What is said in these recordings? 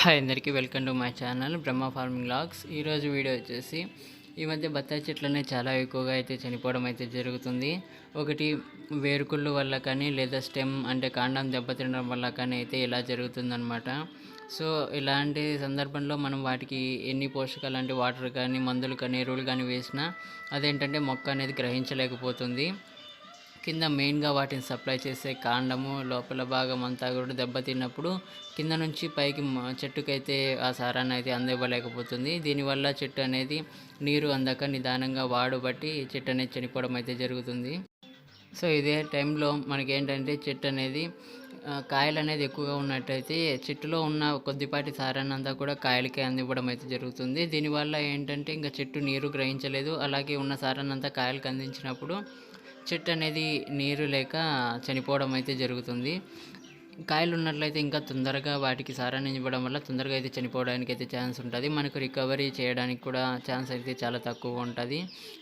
Hi అందరికీ welcome to my channel Brahma farming vlogs. ఈరోజు video వచ్చేసి ఈ మధ్య బత్తాయి చెట్లనే చాలా ఎక్కువగా అయితే చనిపోవడం అయితే జరుగుతుంది. ఒకటి వేరుకుళ్ళు వల్ల కానీ లేదా స్టెమ్ అంటే కాండం దెబ్బతినడం వల్ల కానీ అయితే ఇలా జరుగుతుందనమాట సో ఇలాంటి సందర్భంలో మనం వాటికి ఎన్ని పోషకాలు అంటే వాటర్ కానీ మందులు కానీ ఎరువులు కానీ వేసినా అదేంటంటే మొక్క అనేది గ్రహించలేకపోతుంది. కింద మెయిన్గా వాటిని సప్లై చేసే కాండము లోపల భాగం అంతా కూడా దెబ్బతిన్నప్పుడు కింద నుంచి పైకి చెట్టుకైతే ఆ సారాన్ని అయితే అందివ్వలేకపోతుంది. దీనివల్ల చెట్టు అనేది నీరు అందక నిదానంగా వాడుబట్టి చెట్టు అనేది చనిపోవడం అయితే జరుగుతుంది. సో ఇదే టైంలో మనకేంటంటే చెట్టు అనేది కాయలు అనేది ఎక్కువగా ఉన్నట్టయితే చెట్టులో ఉన్న కొద్దిపాటి సారాన్ని అంతా కూడా కాయలకే అందివ్వడం అయితే జరుగుతుంది. దీనివల్ల ఏంటంటే ఇంకా చెట్టు నీరు గ్రహించలేదు. అలాగే ఉన్న సారాన్ని అంతా కాయలకు అందించినప్పుడు చెట్టు అనేది నీరు లేక చనిపోవడం అయితే జరుగుతుంది. కాయలు ఉన్నట్లయితే ఇంకా తొందరగా వాటికి సారాన్ని ఇవ్వడం వల్ల తొందరగా అయితే చనిపోవడానికి అయితే ఛాన్స్ ఉంటుంది. మనకు రికవరీ చేయడానికి కూడా ఛాన్స్ అయితే చాలా తక్కువ ఉంటుంది.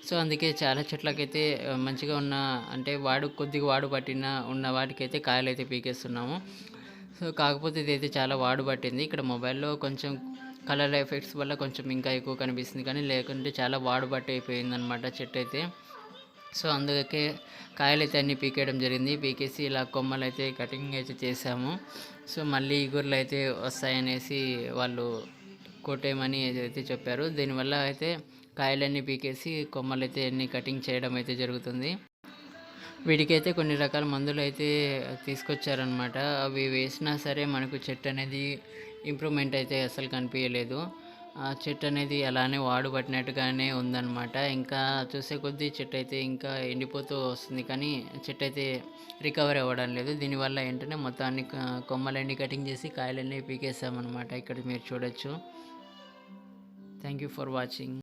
సో అందుకే చాలా చెట్లకైతే మంచిగా ఉన్న అంటే వాడు కొద్దిగా వాడు పట్టిన ఉన్న వాటికైతే కాయలు అయితే పీకేస్తున్నాము. సో కాకపోతే ఇదైతే చాలా వాడు పట్టింది. ఇక్కడ మొబైల్లో కొంచెం కలర్ ఎఫెక్ట్స్ వల్ల కొంచెం ఇంకా ఎక్కువ కనిపిస్తుంది. కానీ లేకుంటే చాలా వాడు పట్టి అయిపోయిందనమాట చెట్టు అయితే సో అందుకే కాయలు అయితే అన్నీ పీకేయడం జరిగింది. పీకేసి ఇలా కొమ్మలు అయితే కటింగ్ అయితే చేసాము సో మళ్ళీ ఇగుర్లు అయితే వస్తాయనేసి వాళ్ళు కొట్టేయమని అయితే చెప్పారు. దీనివల్ల అయితే కాయలన్నీ పీకేసి కొమ్మలు అయితే అన్ని కటింగ్ చేయడం అయితే జరుగుతుంది. వీటికైతే కొన్ని రకాల మందులు అయితే తీసుకొచ్చారనమాట అవి వేసినా సరే మనకు చెట్టు అనేది ఇంప్రూవ్మెంట్ అయితే అసలు కనిపించలేదు. ఆ చెట్టు అనేది అలానే వాడుబట్టినట్టుగానే ఉందన్నమాట. ఇంకా చూసే కొద్దీ చెట్టు అయితే ఇంకా ఎండిపోతూ వస్తుంది. కానీ చెట్టు అయితే రికవర్ అవ్వడం లేదు. దీనివల్ల ఏంటంటే మొత్తాన్ని కొమ్మలన్నీ కటింగ్ చేసి కాయలన్నీ పీకేసామన్నమాట ఇక్కడ మీరు చూడొచ్చు. Thank you for watching.